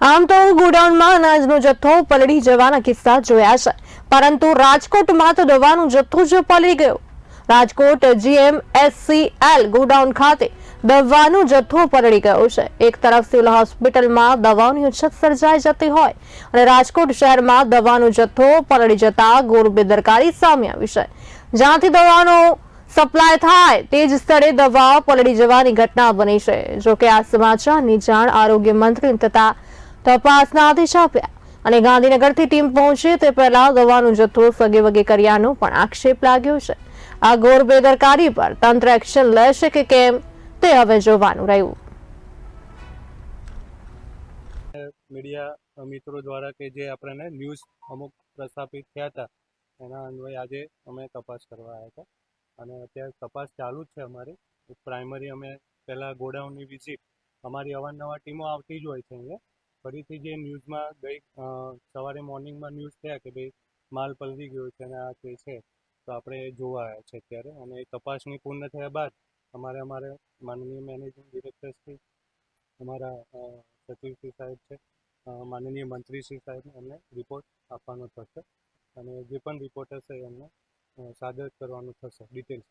આમ તો ગોડાઉનમાં અનાજનો જથ્થો પલળી જવાના કિસ્સા જોયા છે. પરંતુ રાજકોટમાં તો દવાનો જથ્થો જ પલળી ગયો. રાજકોટ જીએમએસસીએલ ગોડાઉન ખાતે દવાનો જથ્થો પલળી ગયો છે. એક તરફ સિવિલ હોસ્પિટલમાં દવાઓની અછત સર્જાઈ જતી હોય અને રાજકોટ શહેરમાં દવાનો જથ્થો પલળી જતા ગોર બેદરકારી સામે આવી છે. જ્યાંથી દવાનો સપ્લાય થાય તે જ સ્થળે દવા પલળી જવાની ઘટના બની છે. જોકે આ સમાચારની જાણ આરોગ્ય મંત્રી તથા તપાસના આદેશ આપ્યા અને ગાંધીનગરથી ટીમ પહોંચે તે પહેલા દવાનો જથ્થો ફગે વગે કર્યાનો પણ આક્ષેપ લાગ્યો છે. આ ઘોર બેદરકારી પર તંત્ર એક્શન લેશે કે કેમ તે હવે જોવાનું રહ્યું. મીડિયા મિત્રો દ્વારા કે જે આપણને ન્યૂઝ અમુક પ્રસ્થાપિત થયા હતા, એના અન્વયે આજે અમે તપાસ કરવા આવ્યા હતા. અને અત્યારે તપાસ ચાલુ જ છે અમારી. પ્રાઇમરી અમે પહેલાં ગોડાઉનની વિઝિટ અમારી અવારનવાર ટીમો આવતી જ હોય છે અહીંયા. ફરીથી જે ન્યૂઝમાં ગઈ સવારે મોર્નિંગમાં ન્યૂઝ થયા કે ભાઈ માલ પલળી ગયો છે અને આ તે છે, તો આપણે જોવા આવ્યા છે અત્યારે. અને તપાસની પૂર્ણ થયા બાદ અમારે અમારે માનનીય મેનેજિંગ ડિરેક્ટર અમારા સચિવશ્રી સાહેબ છે માનનીય મંત્રીશ્રી સાહેબ એમને રિપોર્ટ આપવાનો થશે. અને જે પણ રિપોર્ટ હશે એમને સાદર કરવાનું થશે ડિટેલ્સ